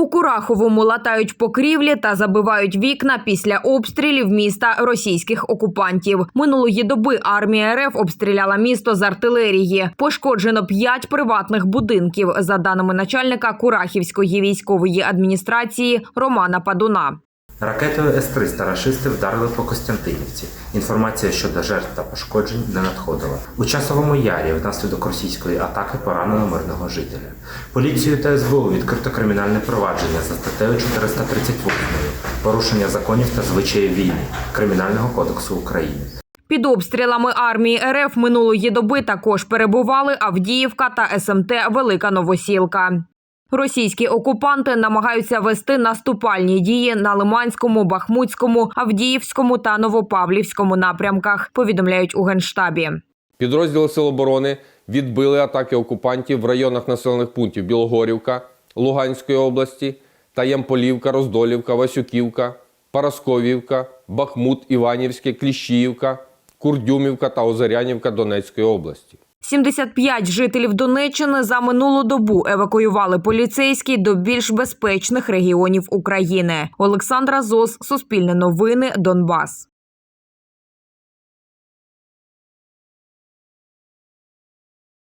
У Кураховому латають покрівлі та забивають вікна після обстрілів міста російських окупантів. Минулої доби армія РФ обстріляла місто з артилерії. Пошкоджено п'ять приватних будинків, за даними начальника Курахівської військової адміністрації Романа Падуна. Ракетою С-300 рашисти вдарили по Костянтинівці. Інформація щодо жертв та пошкоджень не надходила. У часовому ярі внаслідок російської атаки поранено мирного жителя. Поліцією та СБУ відкрито кримінальне провадження за статтею 438 порушення законів та звичаїв війни Кримінального кодексу України. Під обстрілами армії РФ минулої доби також перебували Авдіївка та СМТ Велика Новосілка. Російські окупанти намагаються вести наступальні дії на Лиманському, Бахмутському, Авдіївському та Новопавлівському напрямках. Повідомляють у генштабі. Підрозділи Сил оборони відбили атаки окупантів в районах населених пунктів Білогорівка Луганської області та Ямполівка, Роздолівка, Васюківка, Парасковівка, Бахмут, Іванівське, Кліщіївка, Курдюмівка та Озерянівка Донецької області. 75 жителів Донеччини за минулу добу евакуювали поліцейські до більш безпечних регіонів України. Олександра Зос, Суспільне новини, Донбас.